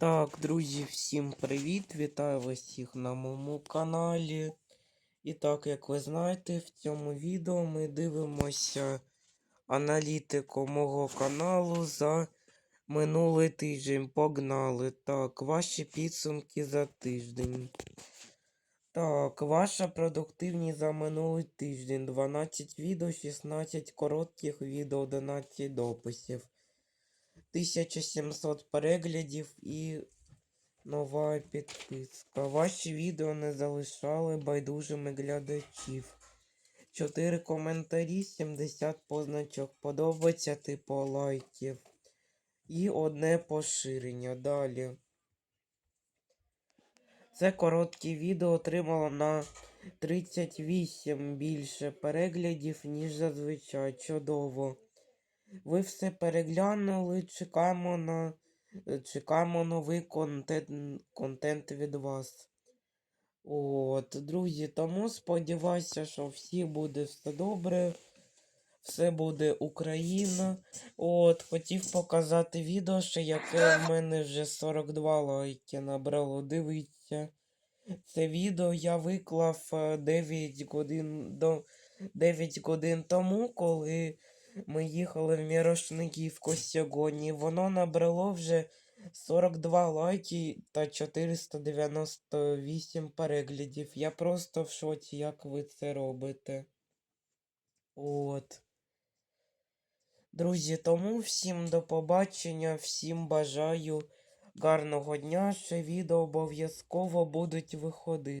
Так, друзі, всім привіт! Вітаю вас всіх на моєму каналі. І так, як ви знаєте, в цьому відео ми дивимося аналітику мого каналу за минулий тиждень. Погнали. Так, ваші підсумки за тиждень. Так, ваша продуктивність за минулий тиждень. 12 відео, 16 коротких відео, 11 дописів. 1700 переглядів і нова підписка. Ваші відео не залишали байдужими глядачів. 4 коментарі, 70 позначок подобається, типу лайків. І одне поширення. Далі. Це коротке відео отримало на 38 більше переглядів, ніж зазвичай. Чудово. Ви все переглянули, чекаємо на е, чекаємо новий контент, контент від вас. От, друзі, тому сподіваюся, що всі буде все добре. Все буде Україна. От, хотів показати відео, що яке в мене вже 42 лайки набрало. Дивіться. Це відео я виклав е, 9 годин до 9 годин тому, коли ми їхали в Мірошниківку сьогодні. Воно набрало вже 42 лайки та 498 переглядів. Я просто в шоці, як ви це робите. От. Друзі, тому всім до побачення, всім бажаю гарного дня. Ще відео обов'язково будуть виходити.